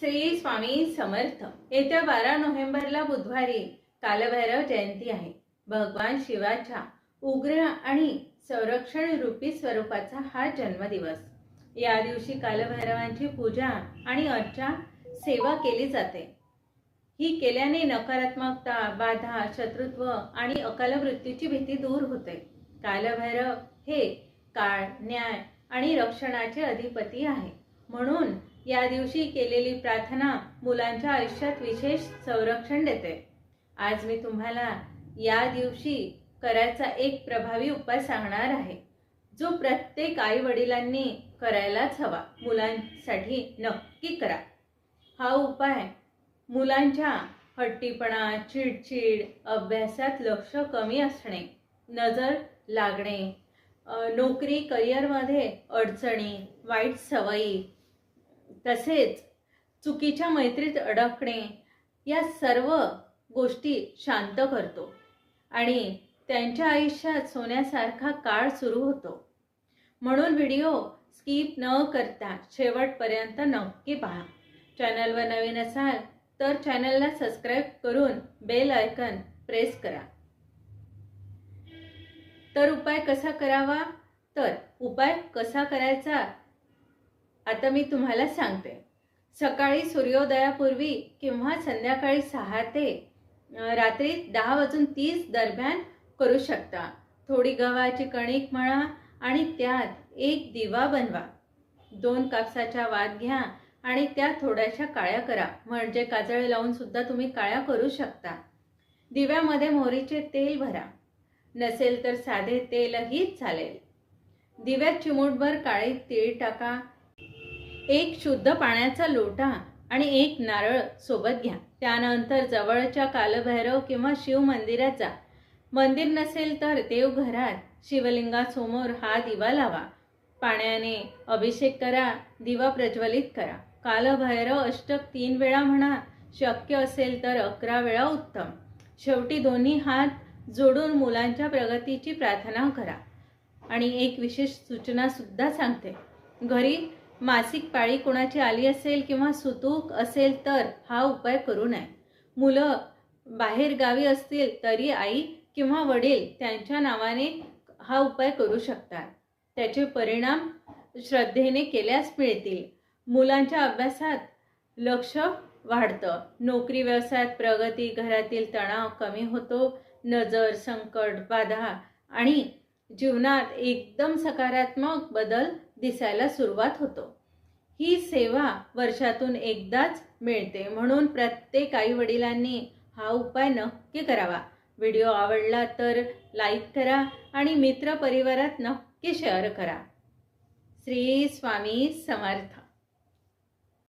श्री स्वामी समर्थ. येत्या बारा नोव्हेंबरला बुधवारी कालभैरव जयंती आहे. भगवान शिवाच्या उग्र आणि संरक्षण रूपी स्वरूपाचा हा जन्मदिवस. या दिवशी कालभैरवांची पूजा आणि अर्चा सेवा केली जाते. ही केल्याने नकारात्मकता बाधा शत्रुत्व आणि अकाल मृत्यूची भीती दूर होते. कालभैरव हे काळ न्याय आणि रक्षणाचे अधिपती आहे. म्हणून या दिवशी केलेली प्रार्थना मुलांच्या आयुष्यात विशेष संरक्षण देते. आज मी तुम्हाला या दिवशी करायचा एक प्रभावी उपाय सांगणार आहे. जो प्रत्येक आई वडिलांनी करायलाच हवा. मुलांसाठी नक्की करा. हा उपाय मुलांच्या हट्टीपणा चिडचिड अभ्यासात लक्ष कमी असणे नजर लागणे नोकरी करिअरमध्ये अडचणी वाईट सवयी तसेच चुकीच्या मैत्रीत अडकणे या सर्व गोष्टी शांत करतो आणि त्यांच्या आयुष्यात सोन्यासारखा काळ सुरू होतो. म्हणून व्हिडिओ स्किप न करता शेवटपर्यंत नक्की पहा. चॅनलवर नवीन असाल तर चॅनलला सबस्क्राईब करून बेल आयकन प्रेस करा. तर उपाय कसा करावा? तर उपाय कसा करायचा? आता मी तुम्हाला सांगते. सकाळी सूर्योदयापूर्वी किंवा संध्याकाळी सहा ते रात्री दहा वाजून तीस दरम्यान करू शकता. थोडी गव्हाची कणिक म्हणा आणि त्यात एक दिवा बनवा. दोन कापसाच्या वाद घ्या आणि त्या थोड्याशा काळ्या करा. म्हणजे काजळे लावून सुद्धा तुम्ही काळ्या करू शकता. दिव्यामध्ये मोहरीचे तेल भरा. नसेल तर साधे तेलही चालेल. दिव्यात चिमूटभर काळे तीळ टाका. एक शुद्ध पाण्याचा लोटा आणि एक नारळ सोबत घ्या. त्यानंतर जवळच्या कालभैरव किंवा शिव मंदिरात जा. मंदिर नसेल तर देवघरात शिवलिंगासमोर हा दिवा लावा. पाण्याने अभिषेक करा दिवा प्रज्वलित करा. कालभैरव अष्टक तीन वेळा म्हणा शक्य असेल तर अकरा वेळा उत्तम. शेवटी दोन्ही हात जोडून मुलांच्या प्रगतीची प्रार्थना करा. आणि एक विशेष सूचना सुद्धा सांगते. घरी मासिक पाळी कोणाची आली असेल किंवा सुतूक असेल तर हा उपाय करू नये. मुलं बाहेर गावी असतील तरी आई किंवा वडील त्यांच्या नावाने हा उपाय करू शकतात. त्याचे परिणाम श्रद्धेने केल्यास मिळतील. मुलांच्या अभ्यासात लक्ष वाढतं. नोकरी व्यवसायात प्रगती घरातील तणाव कमी होतो. नजर संकट बाधा आणि जीवनात एकदम सकारात्मक बदल दिसायला सुरुवात होतो. ही सेवा वर्षातून एकदाच मिळते म्हणून प्रत्येक आई वडिलांनी हा उपाय नक्की करावा. व्हिडिओ आवडला तर लाईक करा आणि मित्र परिवारात नक्की शेअर करा. श्री स्वामी समर्थ.